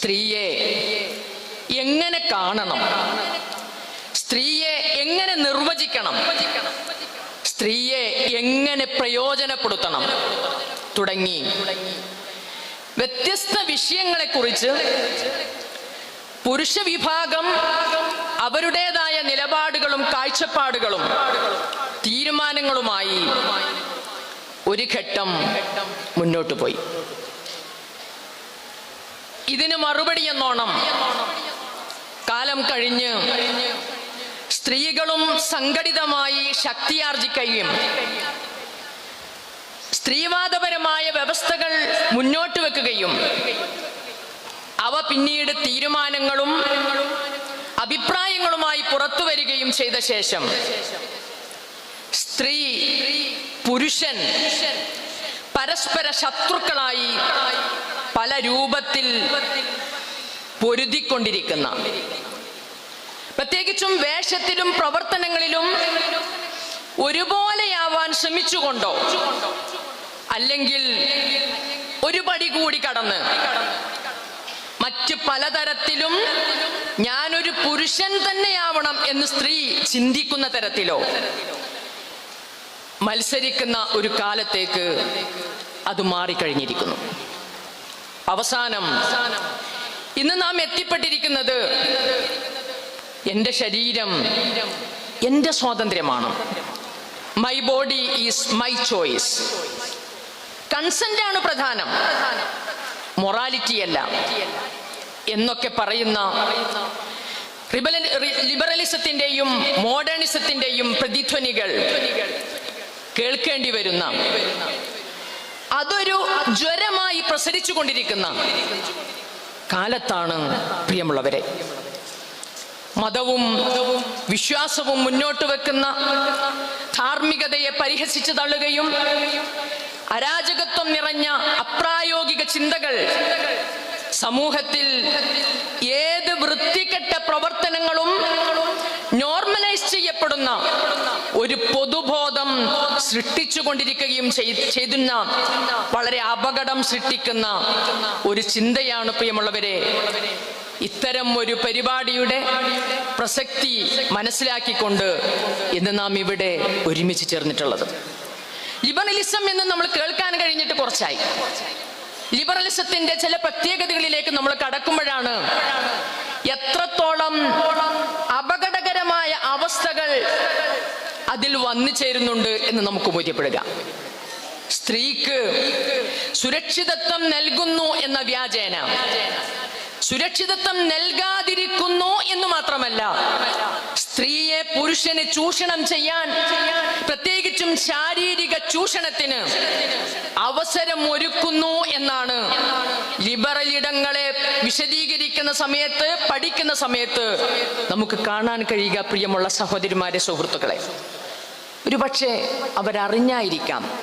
സ്ത്രീയെ എങ്ങനെ കാണണം? സ്ത്രീയെ എങ്ങനെ നിർവചിക്കണം? സ്ത്രീയെ എങ്ങനെ പ്രയോജനപ്പെടുത്തണം? തുടങ്ങി. വ്യത്യസ്ത വിഷയങ്ങളെക്കുറിച്ച് പുരുഷ വിഭാഗം അവരുടേതായ നിലപാടുകളും കാഴ്ചപ്പാടുകളും തീരുമാനങ്ങളുമായി ഒരു ഘട്ടം മുന്നോട്ട് പോയി. ഇതിന് മറുപടി എന്നോണം. കാലം കഴിഞ്ഞ് സ്ത്രീകളും സംഘടിതമായി ശക്തിയാർജിക്കുകയും സ്ത്രീവാദപരമായ വ്യവസ്ഥകൾ മുന്നോട്ട് വെക്കുകയും അവ പിന്നീട് തീരുമാനങ്ങളും അഭിപ്രായങ്ങളുമായി പുറത്തു വരികയും ചെയ്ത ശേഷം സ്ത്രീ പുരുഷൻ പരസ്പര ശത്രുക്കളായി പല രൂപത്തിൽ പൊരുതിക്കൊണ്ടിരിക്കുന്ന പ്രത്യേകിച്ചും വേഷത്തിലും പ്രവർത്തനങ്ങളിലും ഒരുപോലെയാവാൻ ശ്രമിച്ചുകൊണ്ടോ അല്ലെങ്കിൽ ഒരു പടി കൂടി കടന്ന് മറ്റ് പലതരത്തിലും ഞാനൊരു പുരുഷൻ തന്നെയാവണം എന്ന് സ്ത്രീ ചിന്തിക്കുന്ന തരത്തിലോ മത്സരിക്കുന്ന ഒരു കാലത്തേക്ക് അത് മാറിക്കഴിഞ്ഞിരിക്കുന്നു. അവസാനം ഇന്ന് നാം എത്തിപ്പെട്ടിരിക്കുന്നത് എന്റെ ശരീരം എന്റെ സ്വാതന്ത്ര്യമാണ്. My body is my choice consent ആണ് പ്രധാനം. മൊറാലിറ്റി അല്ല. എന്നൊക്കെ പറയുന്ന ലിബറലിസത്തിന്റെയും മോഡേണിസത്തിന്റെയും പ്രതിധ്വനികൾ കേൾക്കേണ്ടി വരുന്ന അതൊരു ജ്വരമായി പ്രസരിച്ചു കൊണ്ടിരിക്കുന്ന കാലത്താണ് പ്രിയമുള്ളവരെ. മതവും വിശ്വാസവും മുന്നോട്ട് വെക്കുന്ന ധാർമ്മികതയെ പരിഹസിച്ചു തള്ളുകയും അരാജകത്വം നിറഞ്ഞ അപ്രായോഗിക ചിന്തകൾ സമൂഹത്തിൽ ഏത് വൃത്തികെട്ട പ്രവർത്തനങ്ങളും നോർമലൈസ് ചെയ്യപ്പെടുന്ന ഒരു പൊതുബോധം സൃഷ്ടിച്ചുകൊണ്ടിരിക്കുകയും ചെയ്- ചെയ്യുന്ന വളരെ അപകടം സൃഷ്ടിക്കുന്ന ഒരു ചിന്തയാണ് പ്രിയമുള്ളവരെ. ഇത്തരം ഒരു പരിപാടിയുടെ പ്രസക്തി മനസ്സിലാക്കിക്കൊണ്ട് ഇന്ന് നാം ഇവിടെ ഒരുമിച്ച് ചേർന്നിട്ടുള്ളത്. ലിബറലിസം എന്ന് നമ്മൾ കേൾക്കാൻ കഴിഞ്ഞിട്ട് കുറച്ചായി. ലിബറലിസത്തിന്റെ ചില പ്രത്യേകതകളിലേക്ക് നമ്മൾ കടക്കുമ്പോഴാണ് എത്രത്തോളം അപകടകരമായ അവസ്ഥകൾ അതിൽ വന്നു ചേരുന്നുണ്ട് എന്ന് നമുക്ക് ബോധ്യപ്പെടുക. സ്ത്രീക്ക് സുരക്ഷിതത്വം നൽകുന്നു എന്ന വ്യാജേന. സുരക്ഷിതത്വം നൽകാതിരിക്കുന്നു എന്ന് മാത്രമല്ല സ്ത്രീയെ പുരുഷന് ചൂഷണം ചെയ്യാൻ പ്രത്യേകിച്ചും ശാരീരിക ചൂഷണത്തിന് അവസരം ഒരുക്കുന്നു എന്നാണ്. ലിബറൽ ഇടങ്ങളെ വിശദീകരിക്കുന്ന സമയത്ത് പഠിക്കുന്ന സമയത്ത് നമുക്ക് കാണാൻ കഴിയുക പ്രിയമുള്ള സഹോദരിമാരെ സുഹൃത്തുക്കളെ. ഒരുപക്ഷെ അവരറിഞ്ഞായിരിക്കാം.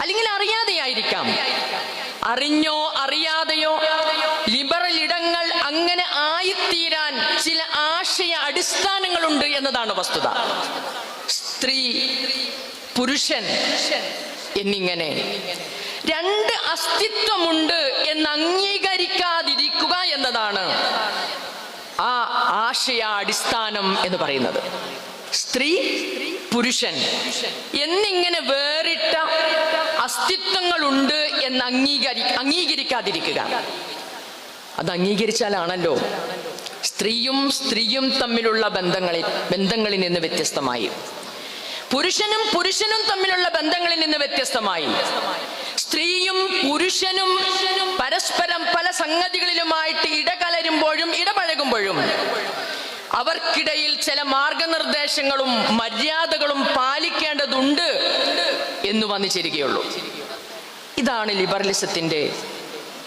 അല്ലെങ്കിൽ അറിയാതെയായിരിക്കാം. അറിഞ്ഞോ അറിയാതെയോ ആശയ അടിസ്ഥാനങ്ങളുണ്ട് എന്നതാണ് വസ്തുത. സ്ത്രീ പുരുഷൻ എന്നിങ്ങനെ രണ്ട് അസ്തിത്വമുണ്ട് എന്ന് അംഗീകരിക്കാതിരിക്കുക എന്നതാണ് ആ ആശയ അടിസ്ഥാനം എന്ന് പറയുന്നത്. സ്ത്രീ പുരുഷൻ എന്നിങ്ങനെ വേറിട്ട അസ്തിത്വങ്ങളുണ്ട് എന്ന് അംഗീകരി അംഗീകരിക്കാതിരിക്കുക. അത് അംഗീകരിച്ചാലാണല്ലോ. സ്ത്രീയും സ്ത്രീയും തമ്മിലുള്ള ബന്ധങ്ങളിൽ ബന്ധങ്ങളിൽ നിന്ന് വ്യത്യസ്തമായി. പുരുഷനും പുരുഷനും തമ്മിലുള്ള ബന്ധങ്ങളിൽ നിന്ന് വ്യത്യസ്തമായി. സ്ത്രീയും പുരുഷനും പരസ്പരം പല സംഗതികളിലുമായിട്ട് ഇടകലരുമ്പോഴും ഇടപഴകുമ്പോഴും അവർക്കിടയിൽ ചില മാർഗനിർദ്ദേശങ്ങളും മര്യാദകളും പാലിക്കേണ്ടതുണ്ട് എന്ന് വന്നു ചേരുകയുള്ളൂ. ഇതാണ് ലിബറലിസത്തിന്റെ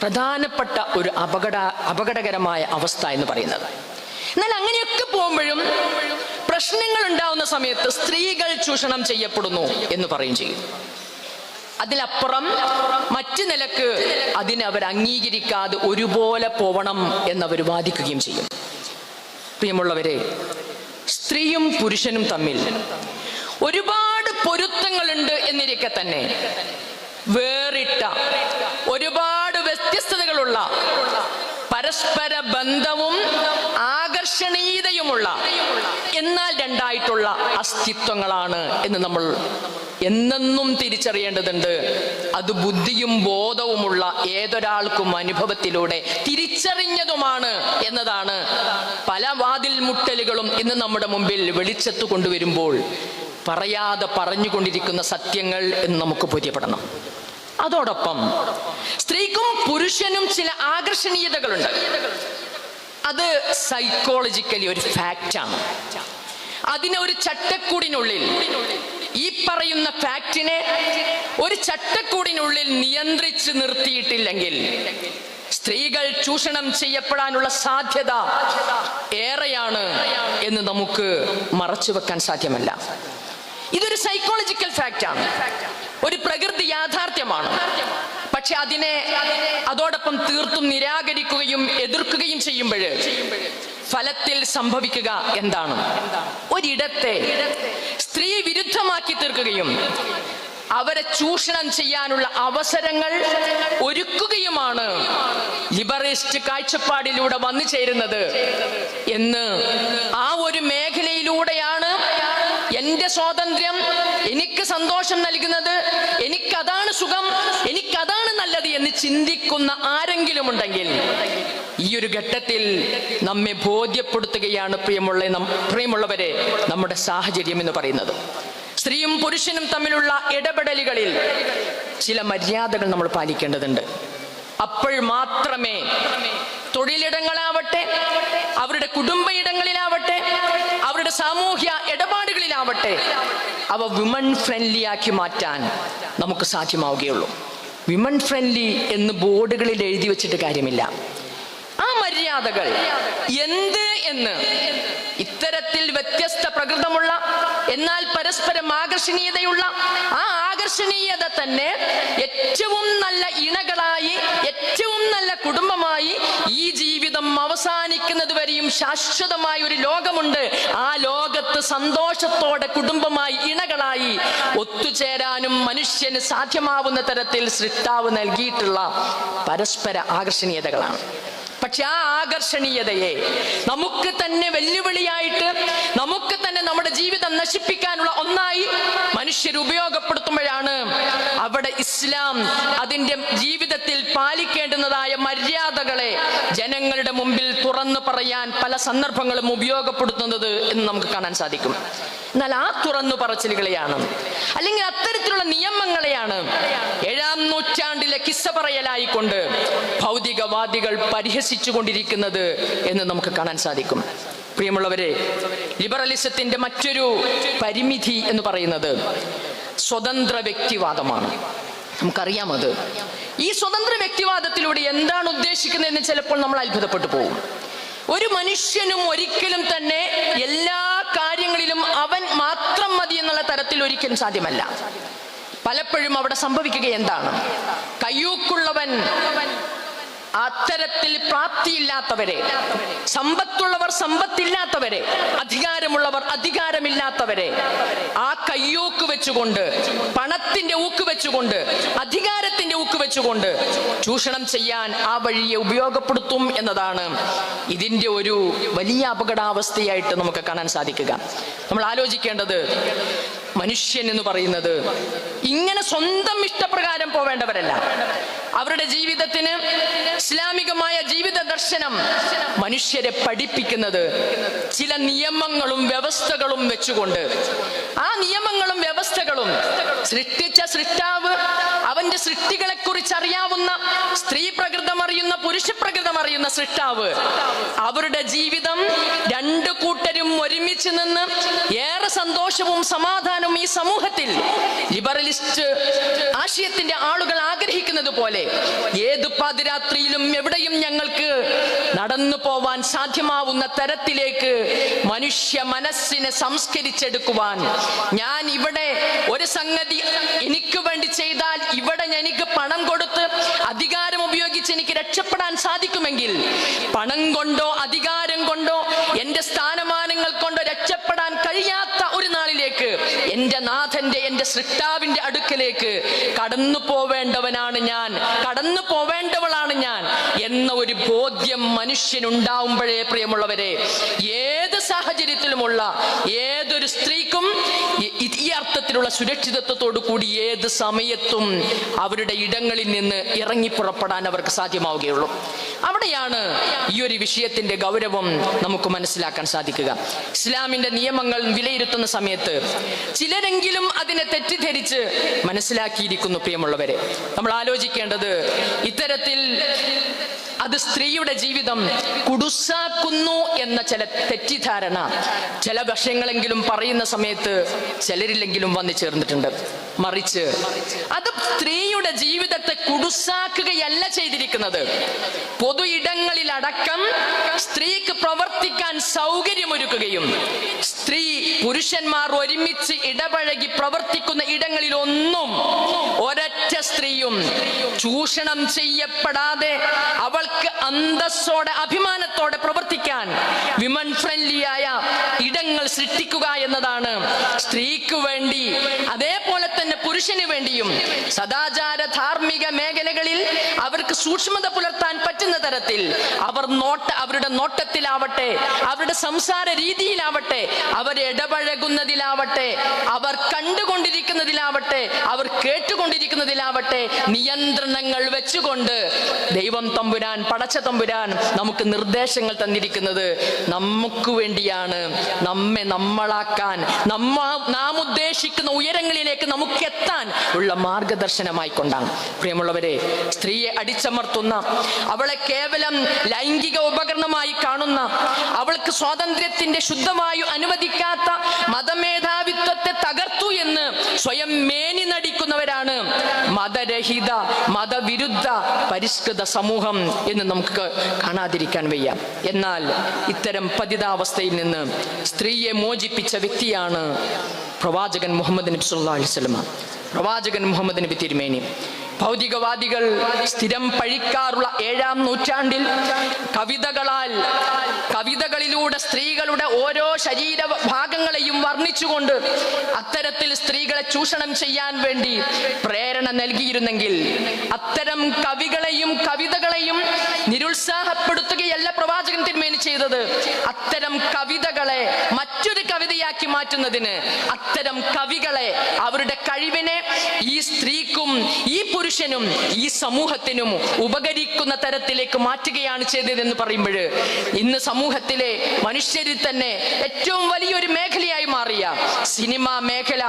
പ്രധാനപ്പെട്ട ഒരു അപകട അപകടകരമായ അവസ്ഥ എന്ന് പറയുന്നത്. എന്നാൽ അങ്ങനെയൊക്കെ പോകുമ്പോഴും പ്രശ്നങ്ങൾ ഉണ്ടാവുന്ന സമയത്ത് സ്ത്രീകൾ ചൂഷണം ചെയ്യപ്പെടുന്നു എന്ന് പറയും ചെയ്യും. അതിലപ്പുറം മറ്റു നിലയ്ക്ക് അതിനെ അവർ അംഗീകരിക്കാതെ ഒരുപോലെ പോവണം എന്നവർ വാദിക്കുകയും ചെയ്യും. പ്രിയമുള്ളവരെ സ്ത്രീയും പുരുഷനും തമ്മിൽ ഒരുപാട് പൊരുത്തങ്ങളുണ്ട് എന്നിരിക്കെ തന്നെ വേറിട്ട ഒരുപാട് പരസ്പര പരസ്പര ബന്ധവും ആകർഷണീയതയുമുള്ള എന്നാൽ രണ്ടായിട്ടുള്ള അസ്തിത്വങ്ങളാണ് എന്ന് നമ്മൾ എന്നെന്നും തിരിച്ചറിയേണ്ടതുണ്ട്. അത് ബുദ്ധിയും ബോധവുമുള്ള ഏതൊരാൾക്കും അനുഭവത്തിലൂടെ തിരിച്ചറിഞ്ഞതുമാണ് എന്നതാണ് പല വാതിൽ മുട്ടലുകളും ഇന്ന് നമ്മുടെ മുമ്പിൽ വെളിച്ചത്ത് കൊണ്ടുവരുമ്പോൾ പറയാതെ പറഞ്ഞുകൊണ്ടിരിക്കുന്ന സത്യങ്ങൾ എന്ന് നമുക്ക് ബോധ്യപ്പെടണം അതോടൊപ്പം സ്ത്രീക്കും പുരുഷനും ചില ആകർഷണീയതകളുണ്ട്. അത് സൈക്കോളജിക്കലി ഒരു ഫാക്റ്റാണ് അതിനെ ഒരു ചട്ടക്കൂടിനുള്ളിൽ ഈ പറയുന്ന ഫാക്റ്റിനെ ഒരു ചട്ടക്കൂടിനുള്ളിൽ നിയന്ത്രിച്ച് നിർത്തിയിട്ടില്ലെങ്കിൽ സ്ത്രീകൾ ചൂഷണം ചെയ്യപ്പെടാനുള്ള സാധ്യത ഏറെയാണ് എന്ന് നമുക്ക് മറച്ചു വെക്കാൻ സാധ്യമല്ല. ഇതൊരു സൈക്കോളജിക്കൽ ഫാക്റ്റാണ് ഒരു പ്രകൃതി യാഥാർത്ഥ്യമാണ്. പക്ഷെ അതിനെ അതോടൊപ്പം തീർത്തും നിരാകരിക്കുകയും എതിർക്കുകയും ചെയ്യുമ്പോൾ ഫലത്തിൽ സംഭവിക്കുക എന്താണ്? ഒരിടത്തെ സ്ത്രീ വിരുദ്ധമാക്കി തീർക്കുകയും അവരെ ചൂഷണം ചെയ്യാനുള്ള അവസരങ്ങൾ ഒരുക്കുകയുമാണ് ലിബറിസ്റ്റ് കാഴ്ചപ്പാടിലൂടെ വന്നു ചേരുന്നത്. എന്ന് ആ ഒരു മേഖലയിലൂടെയാണ് എന്റെ സ്വാതന്ത്ര്യം എനിക്ക് സന്തോഷം നൽകുന്നത് എനിക്കതാണ് സുഖം എനിക്കതാണ് നല്ലത് എന്ന് ചിന്തിക്കുന്ന ആരെങ്കിലും ഉണ്ടെങ്കിൽ ഈ ഒരു ഘട്ടത്തിൽ നമ്മെ ബോധ്യപ്പെടുത്തുകയാണ് പ്രിയമുള്ള പ്രിയമുള്ളവരെ നമ്മുടെ സാഹചര്യം എന്ന് പറയുന്നത്. സ്ത്രീയും പുരുഷനും തമ്മിലുള്ള ഇടപെടലുകളിൽ ചില മര്യാദകൾ നമ്മൾ പാലിക്കേണ്ടതുണ്ട്. അപ്പോൾ മാത്രമേ തൊഴിലിടങ്ങളാവട്ടെ അവരുടെ കുടുംബ ഇടങ്ങളിലാവട്ടെ അവരുടെ സാമൂഹ്യ ഇടപാടുകളിലാവട്ടെ അവ വിമൺ ഫ്രണ്ട്ലി ആക്കി മാറ്റാൻ നമുക്ക് സാധ്യമാവുകയുള്ളൂ. വിമൺ ഫ്രണ്ട്ലി എന്ന് ബോർഡുകളിൽ എഴുതി വെച്ചിട്ട് കാര്യമില്ല. ആ മര്യാദകൾ എന്ത് എന്ന് ഇത്തരത്തിൽ വ്യത്യസ്ത പ്രകൃതമുള്ള എന്നാൽ പരസ്പരം ആകർഷണീയതയുള്ള ആ ആകർഷണീയത തന്നെ ഏറ്റവും നല്ല ഇണകളായി ഏറ്റവും നല്ല കുടുംബമായി ഈ ജീവിതം അവസാനിക്കുന്നത് വരെയും ശാശ്വതമായ ഒരു ലോകമുണ്ട്. ആ ലോകത്ത് സന്തോഷത്തോടെ കുടുംബമായി ഇണകളായി ഒത്തുചേരാനും മനുഷ്യന് സാധ്യമാവുന്ന തരത്തിൽ സൃഷ്ടാവ് നൽകിയിട്ടുള്ള പരസ്പര ആകർഷണീയതകളാണ്. പക്ഷെ ആ ആകർഷണീയതയെ നമുക്ക് തന്നെ വെല്ലുവിളിയായിട്ട് നമുക്ക് തന്നെ നമ്മുടെ ജീവിതം നശിപ്പിക്കാനുള്ള ഒന്നായി മനുഷ്യർ ഉപയോഗപ്പെടുത്തുമ്പോഴാണ് അവിടെ ഇസ്ലാം അതിന്റെ ജീവിതത്തിൽ പാലിക്കേണ്ടുന്നതായ മര്യാദകളെ ജനങ്ങളുടെ മുമ്പിൽ തുറന്നു പറയാൻ പല സന്ദർഭങ്ങളും ഉപയോഗപ്പെടുത്തുന്നത് എന്ന് നമുക്ക് കാണാൻ സാധിക്കും. എന്നാൽ ആ തുറന്നു പറച്ചിലുകളെയാണ്. അല്ലെങ്കിൽ അത്തരത്തിലുള്ള നിയമങ്ങളെയാണ്. ഏഴാം നൂറ്റാണ്ടിലെ കിസ്സ പറയലായിക്കൊണ്ട് ഭൗതികവാദികൾ പരിഹസിച്ചു കൊണ്ടിരിക്കുന്നത് എന്ന് നമുക്ക് കാണാൻ സാധിക്കും. പ്രിയമുള്ളവരെ ലിബറലിസത്തിന്റെ മറ്റൊരു പരിമിതി എന്ന് പറയുന്നത് സ്വതന്ത്ര വ്യക്തിവാദമാണ്. നമുക്കറിയാം അത്. ഈ സ്വതന്ത്ര വ്യക്തിവാദത്തിലൂടെ എന്താണ് ഉദ്ദേശിക്കുന്നതെന്ന് ചിലപ്പോൾ നമ്മൾ അത്ഭുതപ്പെട്ടു പോകും. ഒരു മനുഷ്യനും ഒരിക്കലും തന്നെ എല്ലാ കാര്യങ്ങളിലും അവൻ മാത്രം മതി എന്നുള്ള തരത്തിൽ ഒരിക്കലും സാധ്യമല്ല. പലപ്പോഴും അവിടെ സംഭവിക്കുക എന്താണ്? കയ്യൂക്കുള്ളവൻ അത്തരത്തിൽ പ്രാപ്തിയില്ലാത്തവരെ സമ്പത്തുള്ളവർ സമ്പത്തില്ലാത്തവരെ അധികാരമുള്ളവർ അധികാരമില്ലാത്തവരെ ആ കയ്യോക്ക് വെച്ചുകൊണ്ട് പണത്തിന്റെ ഊക്ക് വെച്ചുകൊണ്ട് അധികാരത്തിന്റെ ഊക്ക് വെച്ചുകൊണ്ട് ചൂഷണം ചെയ്യാൻ ആ വഴിയെ ഉപയോഗപ്പെടുത്തും എന്നതാണ് ഇതിന്റെ ഒരു വലിയ അപകടാവസ്ഥയായിട്ട് നമുക്ക് കാണാൻ സാധിക്കുക. നമ്മൾ ആലോചിക്കേണ്ടത് മനുഷ്യൻ എന്ന് പറയുന്നത്. ഇങ്ങനെ സ്വന്തം ഇഷ്ടപ്രകാരം പോവേണ്ടവരല്ല. അവരുടെ ജീവിതത്തിന് ഇസ്ലാമികമായ ജീവിത ദർശനം മനുഷ്യരെ പഠിപ്പിക്കുന്നത് ചില നിയമങ്ങളും വ്യവസ്ഥകളും വെച്ചുകൊണ്ട്. ആ നിയമങ്ങളും വ്യവസ്ഥകളും സൃഷ്ടിച്ച സൃഷ്ടാവ് അവന്റെ സൃഷ്ടികളെ കുറിച്ച് അറിയാവുന്ന സ്ത്രീ പ്രകൃതം അറിയുന്ന പുരുഷ പ്രകൃതം അറിയുന്ന സൃഷ്ടാവ്. അവരുടെ ജീവിതം രണ്ടു കൂട്ടരും ഒരുമിച്ച് നിന്ന് ഏറെ സന്തോഷവും സമാധാനവും ഈ സമൂഹത്തിൽ ലിബറലിസ്റ്റ് ആശയത്തിന്റെ ആളുകൾ ആഗ്രഹിക്കുന്നത് പോലെ ഏത് പാതിരാത്രിയിലും എവിടെയും ഞങ്ങൾക്ക് നടന്നു പോവാൻ സാധ്യമാവുന്ന തരത്തിലേക്ക് മനുഷ്യ മനസ്സിനെ സംസ്കരിച്ചെടുക്കുവാൻ ഞാൻ ഇവിടെ ഒരു സംഗതി എനിക്ക് വേണ്ടി ചെയ്താൽ ഇവിടെ എനിക്ക് പണം കൊടുത്ത് അധികാരം ഉപയോഗിച്ച് എനിക്ക് രക്ഷപ്പെടാൻ സാധിക്കുമെങ്കിൽ പണം കൊണ്ടോ അധികാരം കൊണ്ടോ എന്റെ സ്ഥാനമാനങ്ങൾ കൊണ്ടോ രക്ഷപ്പെടാൻ കഴിയാത്ത ഒരു നാളിലേക്ക് എന്റെ നാഥന്റെ എന്റെ സൃഷ്ടാവിന്റെ അടുക്കലേക്ക് കടന്നു പോവേണ്ടവനാണ് ഞാൻ. കടന്നു പോവേണ്ടവളാണ് ഞാൻ എന്ന ഒരു ബോധ്യം മനുഷ്യനുണ്ടാവുമ്പോഴേ പ്രിയമുള്ളവരെ. ഏത് സാഹചര്യത്തിലുമുള്ള ഏതൊരു സ്ത്രീക്കും ഈ- അർത്ഥത്തിലുള്ള സുരക്ഷിതത്വത്തോടു കൂടി ഏത് സമയത്തും അവരുടെ ഇടങ്ങളിൽ നിന്ന് ഇറങ്ങി പുറപ്പെടാൻ അവർക്ക് സാധ്യമാവുകയുള്ളൂ. അവിടെയാണ് ഈ ഒരു വിഷയത്തിന്റെ ഗൗരവം നമുക്ക് മനസ്സിലാക്കാൻ സാധിക്കുക. ഇസ്ലാമിന്റെ നിയമങ്ങൾ വിലയിരുത്തുന്ന സമയത്ത് ചിലരെങ്കിലും അതിനെ തെറ്റിദ്ധരിച്ച് മനസ്സിലാക്കിയിരിക്കുന്നു പ്രിയമുള്ളവരെ. നമ്മൾ ആലോചിക്കേണ്ടത് ഇത്തരത്തിൽ അത് സ്ത്രീയുടെ ജീവിതം കുടുസാക്കുന്നു എന്ന ചില തെറ്റിദ്ധാരണ. ചില വശങ്ങളെങ്കിലും പറയുന്ന സമയത്ത് ചിലരില്ലെങ്കിലും വന്നു ചേർന്നിട്ടുണ്ട്. മറിച്ച് അത് സ്ത്രീയുടെ ജീവിതത്തെ കുടുസാക്കുകയല്ല ചെയ്തിരിക്കുന്നത്. പൊതു ഇടങ്ങളിൽ അടക്കം സ്ത്രീക്ക് പ്രവർത്തിക്കാൻ സൗകര്യമൊരുക്കുകയും സ്ത്രീ പുരുഷന്മാർ ഒരുമിച്ച് ഇടപഴകി പ്രവർത്തിക്കുന്ന ഇടങ്ങളിലൊന്നും സ്ത്രീയും ചൂഷണം ചെയ്യപ്പെടാതെ അവൾക്ക് അന്തസ്സോടെ അഭിമാനത്തോടെ പ്രവർത്തിക്കാൻ വിമൻ ഫ്രണ്ട്ലിയായ ഇടങ്ങൾ സൃഷ്ടിക്കുക എന്നതാണ്. സ്ത്രീക്ക് വേണ്ടി അതേപോലെ തന്നെ പുരുഷന് വേണ്ടിയും സദാചാര ധാർമ്മിക മേഖലകളിൽ അവർക്ക് സൂക്ഷ്മത പുലർത്താൻ പറ്റുന്ന തരത്തിൽ അവർ നോട്ട അവരുടെ നോട്ടത്തിലാവട്ടെ അവരുടെ സംസാര രീതിയിലാവട്ടെ അവർ ഇടപഴകുന്നതിലാവട്ടെ അവർ കണ്ടുകൊണ്ടിരിക്കുന്നതിലാവട്ടെ അവർ കേട്ടുകൊണ്ടിരിക്കുന്നതിലാവട്ടെ നിയന്ത്രണങ്ങൾ വെച്ചുകൊണ്ട് ദൈവം തമ്പുരാൻ പടച്ച തമ്പുരാൻ നമുക്ക് നിർദ്ദേശങ്ങൾ തന്നിരിക്കുന്നത് നമുക്ക് വേണ്ടിയാണ്. നമ്മെ നമ്മളാക്കാൻ നമ്മ നാം ഉദ്ദേശിക്കുന്ന ഉയരങ്ങളിലേക്ക് നമുക്ക് എത്താൻ ഉള്ള മാർഗദർശനമായി കൊണ്ടാണ്. പ്രിയമുള്ളവരെ സ്ത്രീയെ അടിച്ചമർത്തുന്ന അവളെ കേവലം ലൈംഗിക ഉപകരണമായി കാണുന്ന അവൾക്ക് സ്വാതന്ത്ര്യത്തിന്റെ ശുദ്ധമായി അനുവദിക്കാത്ത മതമേധാവിത്വത്തെ തകർത്തു എന്ന് സ്വയം മേനി നടിക്കുന്നവരാണ് മതരഹിത മതവിരുദ്ധ പരിഷ്കൃത സമൂഹം എന്ന് നമുക്ക് കാണാതിരിക്കാൻ വയ്യ. എന്നാൽ ഇത്തരം പതിതാവസ്ഥയിൽ നിന്ന് സ്ത്രീയെ മോചിപ്പിച്ച വ്യക്തിയാണ് പ്രവാചകൻ മുഹമ്മദ് നബി സല്ലല്ലാഹു അലൈഹി പ്രവാചകൻ മുഹമ്മദ് നബി തിരുമേനി. ഭൗതികവാദികൾ സ്ഥിരം പഴിക്കാറുള്ള ഏഴാം നൂറ്റാണ്ടിൽ കവിതകളാൽ കവിതകളിലൂടെ സ്ത്രീകളുടെ ഓരോ ശരീര ഭാഗങ്ങളെയും വർണിച്ചുകൊണ്ട് അത്തരത്തിൽ സ്ത്രീകളെ ചൂഷണം ചെയ്യാൻ വേണ്ടി പ്രേരണ നൽകിയിരുന്നെങ്കിൽ അത്തരം കവികളെയും കവിതകളെയും നിരുത്സാഹപ്പെടുത്തുകയല്ല പ്രവാചകൻ തിരുമേനി ചെയ്തത്. അത്തരം കവിതകളെ മറ്റൊരു കവിതയാക്കി മാറ്റുന്നതിന് അത്തരം കവികളെ അവരുടെ കഴിവിനെ ഈ സ്ത്രീക്കും ഈ പുരുഷനും ഈ സമൂഹത്തിനും ഉപകരിക്കുന്ന തരത്തിലേക്ക് മാറ്റുകയാണ് ചെയ്തതെന്ന് പറയുമ്പോൾ ഇന്ന് സമൂഹത്തിലെ മനുഷ്യരിൽ തന്നെ ഏറ്റവും വലിയൊരു മേഖലയായി മാറിയ സിനിമ മേഖല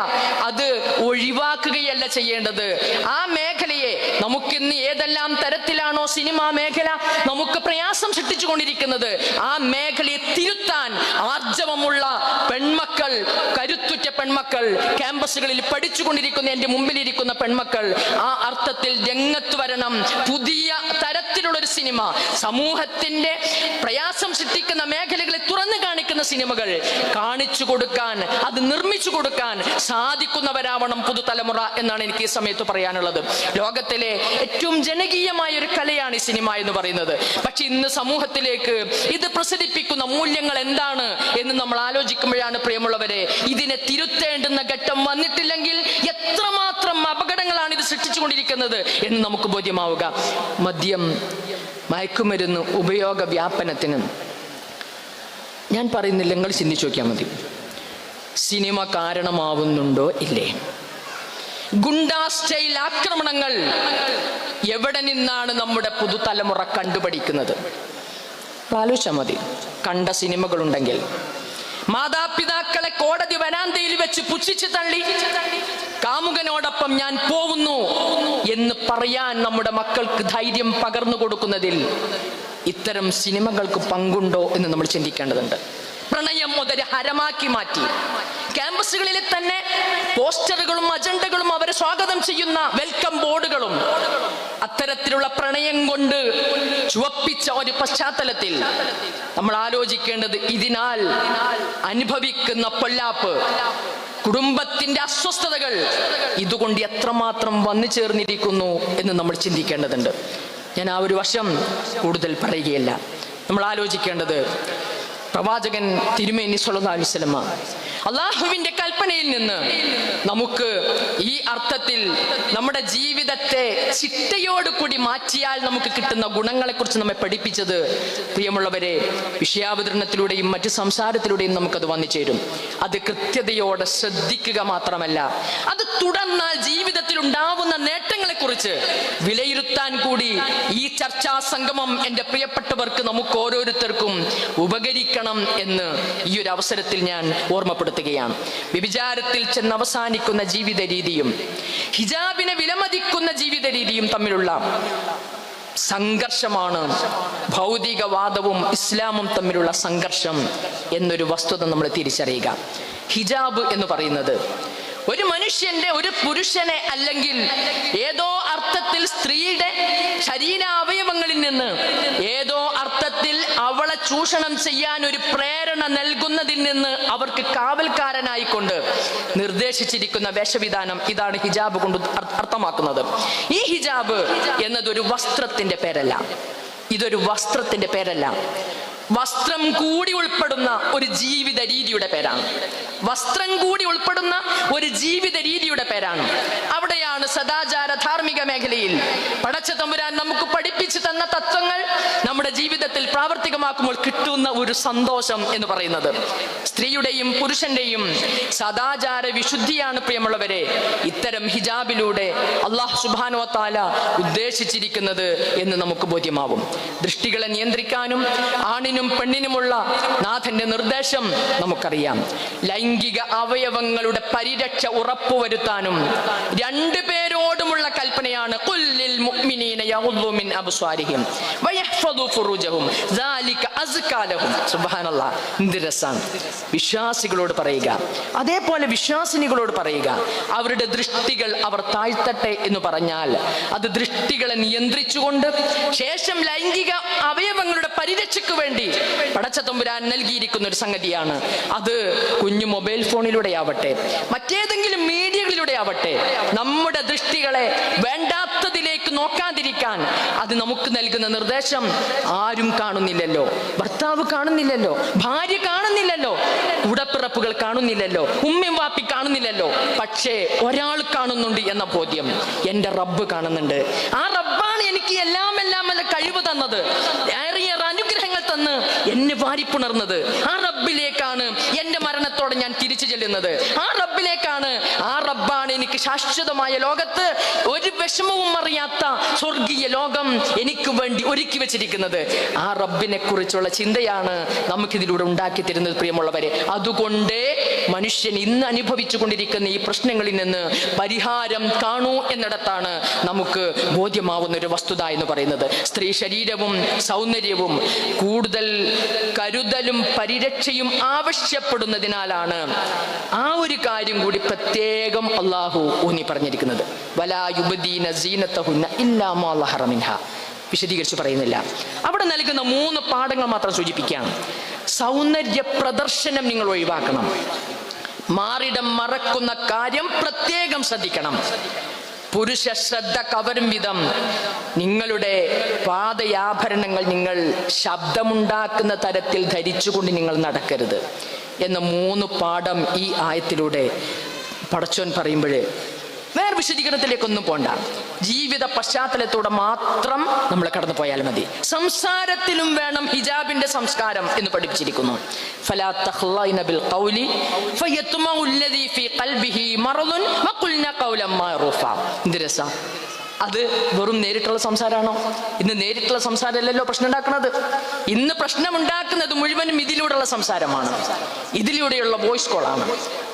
അത് ഒഴിവാക്കുകയല്ല ചെയ്യേണ്ടത്. ആ മേഖലയെ നമുക്കിന്ന് ഏതെല്ലാം തരത്തിലാണോ സിനിമ മേഖല നമുക്ക് പ്രയാസം സൃഷ്ടിച്ചുകൊണ്ടിരിക്കുന്നത് ആ മേഖലയെ തിരുത്താൻ ആർജവമുള്ള പെൺമക്കൾ കരുത്തുറ്റ പെൺമക്കൾ ക്യാമ്പസുകളിൽ പഠിച്ചുകൊണ്ടിരിക്കുന്ന എന്റെ മുമ്പിലിരിക്കുന്ന പെൺമക്കൾ ആ അർത്ഥത്തിൽ രംഗത്ത് വരണം. പുതിയ തരത്തിലുള്ള ഒരു സിനിമ. സമൂഹത്തിന്റെ പ്രയാസം സൃഷ്ടിക്കുന്ന മേഖലകളെ തുറന്നു കാണിക്കുന്ന സിനിമകൾ. കാണിച്ചു കൊടുക്കാൻ അത് നിർമ്മിച്ചു കൊടുക്കാൻ സാധിക്കുന്നവരാവണം പുതുതലമുറ എന്നാണ് എനിക്ക് ഈ സമയത്ത് പറയാനുള്ളത്. ലോകത്തിലെ ഏറ്റവും ജനകീയമായ ഒരു കലയാണ് ഈ സിനിമ എന്ന് പറയുന്നത്. പക്ഷെ ഇന്ന് സമൂഹത്തിലേക്ക് ഇത് പ്രസരിപ്പിക്കുന്ന മൂല്യങ്ങൾ എന്താണ് എന്ന് നമ്മൾ ആലോചിക്കുമ്പോഴാണ് പ്രിയമുള്ളവരെ ഇതിനെ തിരുത്തേണ്ടുന്ന ഘട്ടം വന്നിട്ടില്ലെങ്കിൽ എത്രമാത്രം അപകടങ്ങളാണ് ഇത് സൃഷ്ടിച്ചുകൊണ്ടിരിക്കുന്നത് എന്ന് നമുക്ക് ബോധ്യമാവുക. മദ്യം മയക്കുമരുന്ന് ഉപയോഗ വ്യാപനത്തിന് ഞാൻ പറയുന്നില്ല നിങ്ങൾ ചിന്തിച്ചു നോക്കിയാൽ മതി. സിനിമ കാരണമാവുന്നുണ്ടോ? ഇല്ലേ. ഗുണ്ടാ സ്റ്റൈൽ ആക്രമണങ്ങൾ എവിടെ നിന്നാണ് നമ്മുടെ പുതുതലമുറ കണ്ടുപഠിക്കുന്നത്? ആലോചിച്ചാൽ മതി. കണ്ട സിനിമകളുണ്ടെങ്കിൽ. മാതാപിതാക്കളെ കോടതി വരാന്തയിൽ വെച്ച് പുച്ഛിച്ച് തള്ളി. കാമുകനോടൊപ്പം ഞാൻ പോവുന്നു എന്ന് പറയാൻ നമ്മുടെ മക്കൾക്ക് ധൈര്യം പകർന്നു കൊടുക്കുന്നതിൽ ഇത്തരം സിനിമകൾക്ക് പങ്കുണ്ടോ എന്ന് നമ്മൾ ചിന്തിക്കേണ്ടതുണ്ട്. പ്രണയം മുതൽ ഹരമാക്കി മാറ്റി. ക്യാമ്പസുകളിൽ തന്നെ പോസ്റ്ററുകളും അജണ്ടകളും അവരെ സ്വാഗതം ചെയ്യുന്ന വെൽക്കം ബോർഡുകളും അത്തരത്തിലുള്ള പ്രണയം കൊണ്ട് ചുവപ്പിച്ച ഒരു പശ്ചാത്തലത്തിൽ നമ്മൾ ആലോചിക്കേണ്ടത് ഇതിനാൽ അനുഭവിക്കുന്ന പൊല്ലാപ്പ് കുടുംബത്തിന്റെ അസ്വസ്ഥതകൾ ഇതുകൊണ്ട് എത്രമാത്രം വന്നു ചേർന്നിരിക്കുന്നു എന്ന് നമ്മൾ ചിന്തിക്കേണ്ടതുണ്ട്. ഞാൻ ആ ഒരു വശം കൂടുതൽ പറയുകയില്ല. നമ്മൾ ആലോചിക്കേണ്ടത് പ്രവാചകൻ തിരുമേനി സല്ലല്ലാഹു അലൈഹി വസല്ലമ അള്ളാഹുവിന്റെ കൽപ്പനയിൽ നിന്ന് നമുക്ക് ഈ അർത്ഥത്തിൽ നമ്മുടെ ജീവിതത്തെ ചിട്ടയോടുകൂടി മാറ്റിയാൽ നമുക്ക് കിട്ടുന്ന ഗുണങ്ങളെക്കുറിച്ച് നമ്മെ പഠിപ്പിച്ചത് പ്രിയമുള്ളവരെ വിഷയാവതരണത്തിലൂടെയും മറ്റ് സംസാരത്തിലൂടെയും നമുക്കത് വന്നു ചേരും. അത് കൃത്യതയോടെ ശ്രദ്ധിക്കുക മാത്രമല്ല അത് തുടർന്നാൽ ജീവിതത്തിൽ ഉണ്ടാവുന്ന നേട്ടങ്ങളെക്കുറിച്ച് വിലയിരുത്താൻ കൂടി ഈ ചർച്ചാ സംഗമം എന്റെ പ്രിയപ്പെട്ടവർക്ക് നമുക്ക് ഓരോരുത്തർക്കും ഉപകരിക്കണം എന്ന് ഈ ഒരു അവസരത്തിൽ ഞാൻ ഓർമ്മപ്പെടുത്തുകയാണ്. വ്യഭിചാരത്തിൽ ചെന്ന് അവസാനിക്കുന്ന ജീവിത രീതിയും ഹിജാബിനെ വിലമതിക്കുന്ന ജീവിത രീതിയും തമ്മിലുള്ള സംഘർഷമാണ് ഭൗതികവാദവും ഇസ്ലാമും തമ്മിലുള്ള സംഘർഷം എന്നൊരു വസ്തുത നമ്മൾ തിരിച്ചറിയുക. ഹിജാബ് എന്ന് പറയുന്നത് ഒരു മനുഷ്യന്റെ ഒരു പുരുഷനെ അല്ലെങ്കിൽ ഏതോ അർത്ഥത്തിൽ സ്ത്രീയുടെ ശരീര അവയവങ്ങളിൽ നിന്ന് ഏതോ അർത്ഥത്തിൽ അവളെ ചൂഷണം ചെയ്യാൻ ഒരു പ്രേരണ നൽകുന്നതിൽ നിന്ന് അവർക്ക് കാവൽക്കാരനായിക്കൊണ്ട് നിർദ്ദേശിച്ചിരിക്കുന്ന വേഷവിധാനം ഇതാണ് ഹിജാബ് കൊണ്ട് അർ- അർത്ഥമാക്കുന്നത്. ഈ ഹിജാബ് എന്നതൊരു വസ്ത്രത്തിന്റെ പേരല്ല. ഇതൊരു വസ്ത്രത്തിന്റെ പേരല്ല. വസ്ത്രം കൂടി ഉൾപ്പെടുന്ന ഒരു ജീവിത രീതിയുടെ പേരാണ്. വസ്ത്രം കൂടി ഉൾപ്പെടുന്ന ഒരു ജീവിത രീതിയുടെ പേരാണ്. അവിടെയാണ് സദാചാര ധാർമ്മിക മേഖലയിൽ പടച്ച തമ്പുരാൻ നമുക്ക് പഠിപ്പിച്ചു തന്ന തത്വങ്ങൾ നമ്മുടെ ജീവിതത്തിൽ പ്രാവർത്തികമാക്കുമ്പോൾ കിട്ടുന്ന ഒരു സന്തോഷം എന്ന് പറയുന്നത്. സ്ത്രീയുടെയും പുരുഷന്റെയും സദാചാര വിശുദ്ധിയാണ് പ്രിയമുള്ളവരെ. ഇത്തരം ഹിജാബിലൂടെ അള്ളാഹ് സുബാനോ താല ഉദ്ദേശിച്ചിരിക്കുന്നത് എന്ന് നമുക്ക് ബോധ്യമാവും. ദൃഷ്ടികളെ നിയന്ത്രിക്കാനും ആണിനും പെണ്ണിനുമുള്ള നാഥന്റെ നിർദ്ദേശം നമുക്കറിയാം. ലൈംഗിക അവയവങ്ങളുടെ പരിരക്ഷ ഉറപ്പുവരുത്താനും രണ്ടു പേരോടുമുള്ള കൽപ്പനയാണ് വിശ്വാസികളോട് പറയുക അതേപോലെ വിശ്വാസിനികളോട് പറയുക അവരുടെ ദൃഷ്ടികൾ അവർ താഴ്ത്തട്ടെ എന്ന് പറഞ്ഞാൽ അത് ദൃഷ്ടികളെ നിയന്ത്രിച്ചുകൊണ്ട് ശേഷം ലൈംഗിക അവയവങ്ങളുടെ പരിരക്ഷയ്ക്ക് വേണ്ടി പടച്ച തമ്പുരാൻ നൽകിയിരിക്കുന്ന ഒരു സംഗതിയാണ്. അത് കുഞ്ഞു മൊബൈൽ ഫോണിലൂടെ ആവട്ടെ മറ്റേതെങ്കിലും മീഡിയകളിലൂടെ ആവട്ടെ നമ്മുടെ ദൃഷ്ടികളെ വേണ്ടാത്തതിലേക്ക് നോക്കാതിരിക്കാൻ അത് നമുക്ക് നൽകുന്ന നിർദ്ദേശം ആരും കാണുന്നില്ലല്ലോ. ഭർത്താവ് കാണുന്നില്ലല്ലോ. ഭാര്യ കാണുന്നില്ലല്ലോ. കൂടപ്പിറപ്പുകൾ കാണുന്നില്ലല്ലോ. ഉമ്മയും വാപ്പി കാണുന്നില്ലല്ലോ. പക്ഷേ ഒരാൾ കാണുന്നുണ്ട് എന്ന ബോധ്യം എന്റെ റബ്ബ് കാണുന്നുണ്ട്. ആ റബ്ബാണ് എനിക്ക് എല്ലാം എല്ലാം അല്ല കഴിവ് തന്നത് ഏറിയേറെ അനുഗ്രഹങ്ങൾ തന്ന് എന്നെ വാരിപ്പുണർന്നത്. ആ റബ്ബിലേക്കാണ് എന്റെ മരണത്തോടെ ഞാൻ തിരിച്ചു ചെല്ലുന്നത്. ആ റബ്ബിലേക്കാണ് ആ റബ്ബാണ് എനിക്ക് ശാശ്വതമായ ലോകത്ത് ഒരു വിഷമവും അറിയാത്ത സ്വർഗീയ ലോകം എനിക്ക് വേണ്ടി ഒരുക്കി വെച്ചിരിക്കുന്നത്. ആ റബ്ബിനെ കുറിച്ചുള്ള ചിന്തയാണ് നമുക്കിതിലൂടെ ഉണ്ടാക്കി തരുന്നത് പ്രിയമുള്ളവരെ. അതുകൊണ്ട് മനുഷ്യൻ ഇന്ന് അനുഭവിച്ചു കൊണ്ടിരിക്കുന്ന ഈ പ്രശ്നങ്ങളിൽ നിന്ന് പരിഹാരം കാണൂ എന്നിടത്താണ് നമുക്ക് ബോധ്യമാവുന്ന ഒരു വസ്തുത എന്ന് പറയുന്നത്. സ്ത്രീ ശരീരവും സൗന്ദര്യവും കൂടുതൽ കരുതലും പരിരക്ഷയും ആവശ്യപ്പെടുന്നതിനാലാണ് ആ ഒരു കാര്യം കൂടി പ്രത്യേകം അള്ളാഹു ഊന്നി പറഞ്ഞിരിക്കുന്നത്. വലാ യുബദീന സീനത്തഹുന്ന ഇല്ലാ മാ ലഹറ മിൻഹ. വിശദീകരിച്ച് പറയുന്നില്ല. അവിടെ നൽകുന്ന മൂന്ന് പാഠങ്ങൾ മാത്രം സൂചിപ്പിക്കുകയാണ് സൗന്ദര്യ പ്രദർശനം നിങ്ങൾ ഒഴിവാക്കണം. മാറിടം മറക്കുന്ന കാര്യം പ്രത്യേകം ശ്രദ്ധിക്കണം. പുരുഷ ശ്രദ്ധ കവരും വിധം നിങ്ങളുടെ പാദയാഭരണങ്ങൾ നിങ്ങൾ ശബ്ദമുണ്ടാക്കുന്ന തരത്തിൽ ധരിച്ചുകൊണ്ട് നിങ്ങൾ നടക്കരുത്. എന്ന മൂന്ന് പാഠം ഈ ആയത്തിലൂടെ പടച്ചോൻ പറയുമ്പോൾ വേറെ വിശദീകരണത്തിലേക്കൊന്നും പോണ്ട. ജീവിത പശ്ചാത്തലത്തോടെ മാത്രം നമ്മൾ കടന്നു പോയാൽ മതി. സംസാരത്തിലും വേണം ഹിജാബിന്റെ സംസ്കാരം എന്ന് പഠിപ്പിച്ചിരിക്കുന്നു. രസാ? അത് വെറും നേരിട്ടുള്ള സംസാരമാണോ ഇന്ന് നേരിട്ടുള്ള സംസാരമല്ലല്ലോ പ്രശ്നം ഉണ്ടാക്കുന്നത് ഇന്ന് പ്രശ്നം ഉണ്ടാക്കുന്നത് മുഴുവനും ഇതിലൂടെയുള്ള സംസാരമാണ്. ഇതിലൂടെയുള്ള വോയിസ് കോളാണ്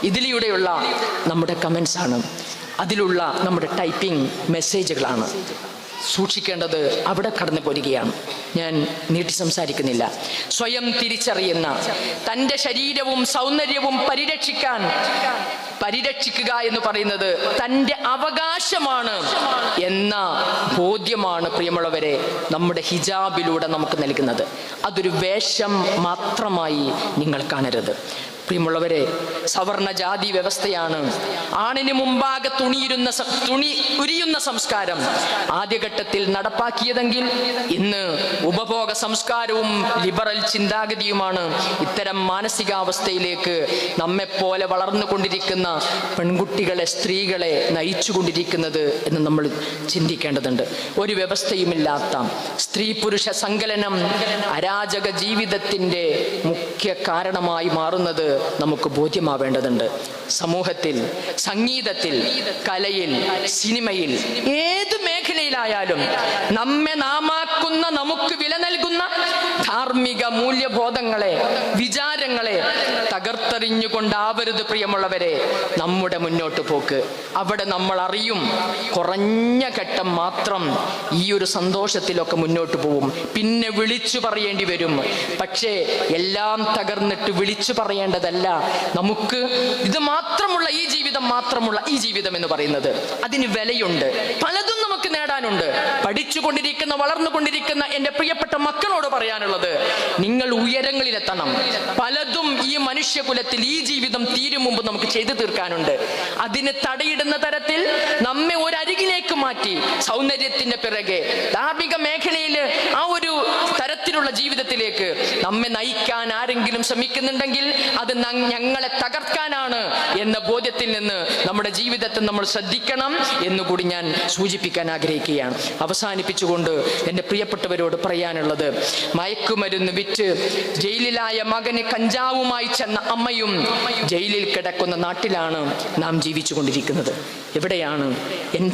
ഇതിലൂടെയുള്ള നമ്മുടെ കമൻസ് ആണ്. അതിലുള്ള നമ്മുടെ ടൈപ്പിംഗ് മെസ്സേജുകളാണ് സൂക്ഷിക്കേണ്ടത് അവിടെ കടന്നു പോരുകയാണ്. ഞാൻ നീട്ടി സംസാരിക്കുന്നില്ല. സ്വയം തിരിച്ചറിയുന്ന തന്റെ ശരീരവും സൗന്ദര്യവും പരിരക്ഷിക്കാൻ പരിരക്ഷിക്കുക എന്ന് പറയുന്നത് തന്റെ അവകാശമാണ് എന്ന ബോധ്യമാണ് പ്രിയമുള്ളവരെ നമ്മുടെ ഹിജാബിലൂടെ നമുക്ക് നൽകുന്നത്. അതൊരു വേഷം മാത്രമായി നിങ്ങൾ കാണരുത്. പ്രിയമുള്ളവരെ സവർണ ജാതി വ്യവസ്ഥയാണ്. ആണിന് മുമ്പാകെ തുണിയിരുന്ന തുണി ഉരിയുന്ന സംസ്കാരം ആദ്യഘട്ടത്തിൽ നടപ്പാക്കിയതെങ്കിൽ ഇന്ന് ഉപഭോഗ സംസ്കാരവും ലിബറൽ ചിന്താഗതിയുമാണ് ഇത്തരം മാനസികാവസ്ഥയിലേക്ക് നമ്മെപ്പോലെ വളർന്നുകൊണ്ടിരിക്കുന്ന പെൺകുട്ടികളെ സ്ത്രീകളെ നയിച്ചുകൊണ്ടിരിക്കുന്നത് എന്ന് നമ്മൾ ചിന്തിക്കേണ്ടതുണ്ട്. ഒരു വ്യവസ്ഥയുമില്ലാത്ത സ്ത്രീ പുരുഷ സങ്കലനം അരാജക ജീവിതത്തിന്റെ മുഖ്യ കാരണമായി മാറുന്നത് നമുക്ക് ബോധ്യമാവേണ്ടതുണ്ട്. സമൂഹത്തിൽ സംഗീതത്തിൽ കലയിൽ സിനിമയിൽ ഏത് മേഖലയിലായാലും നമ്മെ നാമാക്കുന്ന നമുക്ക് വില നൽകുന്ന ധാർമ്മിക മൂല്യബോധങ്ങളെ വിചാരങ്ങളെ തകർത്തെറിഞ്ഞുകൊണ്ടാവരുത് പ്രിയമുള്ളവരെ. നമ്മുടെ മുന്നോട്ട് പോക്ക്. അവിടെ നമ്മൾ അറിയും കുറഞ്ഞ ഘട്ടം മാത്രം ഈ ഒരു സന്തോഷത്തിലൊക്കെ മുന്നോട്ട് പോവും. പിന്നെ വിളിച്ചു പറയേണ്ടി വരും. പക്ഷേ എല്ലാം തകർന്നിട്ട് വിളിച്ചു പറയേണ്ടതല്ല. നമുക്ക് ഇത് മാത്രമുള്ള ഈ ജീവിതം മാത്രമുള്ള ഈ ജീവിതം എന്ന് പറയുന്നത്. അതിന് വിലയുണ്ട്. പലതും നമുക്ക് നേടാനുണ്ട്. പഠിച്ചുകൊണ്ടിരിക്കുന്ന വളർന്നുകൊണ്ടിരിക്കുന്ന എന്റെ പ്രിയപ്പെട്ട മക്കളോട് പറയാനുള്ളത് നിങ്ങൾ ഉയരങ്ങളിലെത്തണം. പലതും ഈ മനുഷ്യകുലത്തിൽ ഈ ജീവിതം തീരും മുമ്പ് നമുക്ക് ചെയ്തു തീർക്കാനുണ്ട്. അതിന് തടയിടുന്ന തരത്തിൽ നമ്മെ ഒരരികിലേക്ക് മാറ്റി സൗന്ദര്യത്തിന്റെ പിറകെ. ധാർമ്മിക മേഖലയിൽ ആ ഒരു തരത്തിലുള്ള ജീവിതത്തിലേക്ക് നമ്മെ നയിക്കാൻ ആരെങ്കിലും ശ്രമിക്കുന്നുണ്ടെങ്കിൽ അത് ഞങ്ങളെ തകർക്കാനാണ് എന്ന ബോധ്യത്തിൽ നിന്ന് നമ്മുടെ ജീവിതത്തെ നമ്മൾ ശ്രദ്ധിക്കണം എന്നുകൂടി ഞാൻ സൂചിപ്പിക്കാൻ ആഗ്രഹിക്കുകയാണ് അവസാനിപ്പിച്ചുകൊണ്ട് എന്റെ പ്രിയപ്പെട്ടവരോട് പറയാനുള്ളത് മയക്കുമരുന്ന് വിറ്റ് ജയിലിലായ മകന് കഞ്ചാവുമായി ചെന്ന അമ്മയും ജയിലിൽ കിടക്കുന്ന നാട്ടിലാണ് നാം ജീവിച്ചുകൊണ്ടിരിക്കുന്നത്. എവിടെയാണ്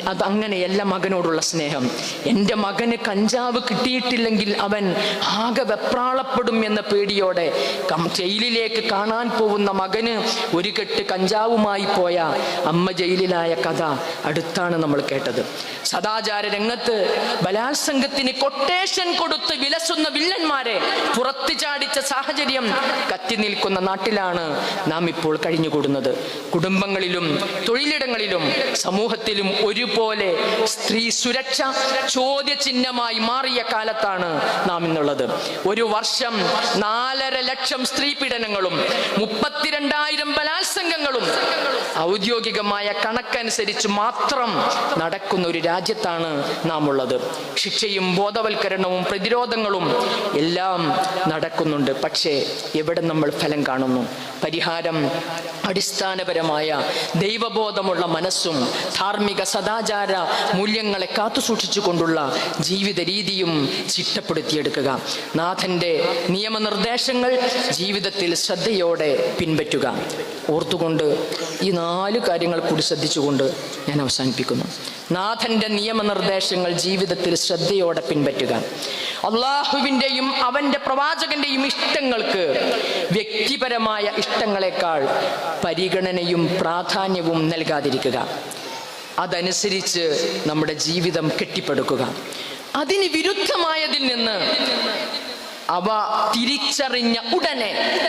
അത് അങ്ങനെയല്ല മകനോടുള്ള സ്നേഹം. എന്റെ മകന് കഞ്ചാവ് കിട്ടിയിട്ടില്ലെങ്കിൽ അവൻ ആകെ വെപ്രാളപ്പെടും എന്ന പേടിയോടെ ജയിലിലേക്ക് കാണാൻ പോകുന്ന മകന് ഒരു കെട്ട് കഞ്ചാവുമായി പോയ അമ്മ ജയിലിലായ കഥ അടുത്താണ് നമ്മൾ കേട്ടത്. സദാചാര രംഗത്ത് ബലാത്സംഗത്തിന് കൊട്ടേഷൻ കൊടുത്ത് വിലസുന്ന വില്ലന്മാരെ പുറത്തു ചാടിച്ച സാഹചര്യം കത്തി നിൽക്കുന്ന നാട്ടിലാണ് നാം ഇപ്പോൾ കഴിഞ്ഞുകൂടുന്നത്. കുടുംബങ്ങളിലും തൊഴിലിടങ്ങളിലും സമൂഹത്തിലും ഒരുപോലെ സ്ത്രീ സുരക്ഷ ചോദ്യചിഹ്നമായി മാറിയ കാലത്താണ് നാം ഇന്നുള്ളത്. ഒരു വർഷം നാലര ലക്ഷം സ്ത്രീ പീഡനങ്ങളും മുപ്പത്തിരണ്ടായിരം ബലാത്സംഗങ്ങളും ഔദ്യോഗികമായ കണക്കനുസരിച്ച് മാത്രം നടക്കുന്ന ഒരു രാജ്യത്താണ് നാം ഉള്ളത് ശിക്ഷയും ബോധവൽക്കരണവും പ്രതിരോധങ്ങളും എല്ലാം നടക്കുന്നുണ്ട്. പക്ഷേ എവിടെ നമ്മൾ ഫലം കാണുന്നു? പരിഹാരം അടിസ്ഥാനപരമായ ദൈവബോധമുള്ള മനസ്സും ധാർമ്മിക സദാചാര മൂല്യങ്ങളെ കാത്തുസൂക്ഷിച്ചുകൊണ്ടുള്ള ജീവിത രീതിയും ചിട്ടപ്പെടുത്തിയെടുക്കുക. നാഥന്റെ നിയമനിർദ്ദേശങ്ങൾ ജീവിതത്തിൽ ശ്രദ്ധയോടെ പിൻപറ്റുക. ഓർത്തുകൊണ്ട് ഈ നാല് കാര്യങ്ങൾ കൂടി ശ്രദ്ധിച്ചുകൊണ്ട് ഞാൻ അവസാനിപ്പിക്കുന്നു. നാഥന്റെ നിയമനിർദ്ദേശങ്ങൾ ജീവിതത്തിൽ ശ്രദ്ധയോടെ പിൻപറ്റുക. അള്ളാഹുവിന്റെയും അവന്റെ പ്രവാചകന്റെയും ഇഷ്ടങ്ങൾക്ക് വ്യക്തിപരമായ ഇഷ്ടങ്ങളെക്കാൾ പരിഗണനയും പ്രാധാന്യവും നൽകാതിരിക്കുക. അതനുസരിച്ച് നമ്മുടെ ജീവിതം കെട്ടിപ്പടുക്കുക. അതിന് വിരുദ്ധമായതിൽ നിന്ന് അവ തിരിച്ചറിഞ്ഞ ഉടനെ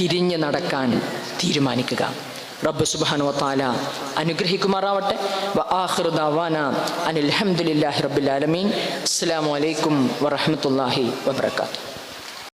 തിരിഞ്ഞു നടക്കാൻ തീരുമാനിക്കുക. റബ്ബ് സുബ്ഹാനഹു വ തആല അനുഗ്രഹിക്കുമാറാവട്ടെ. വ ആഖിറു അസ്സാം അനിൽ ഹംദുലില്ലാഹി റബ്ബിൽ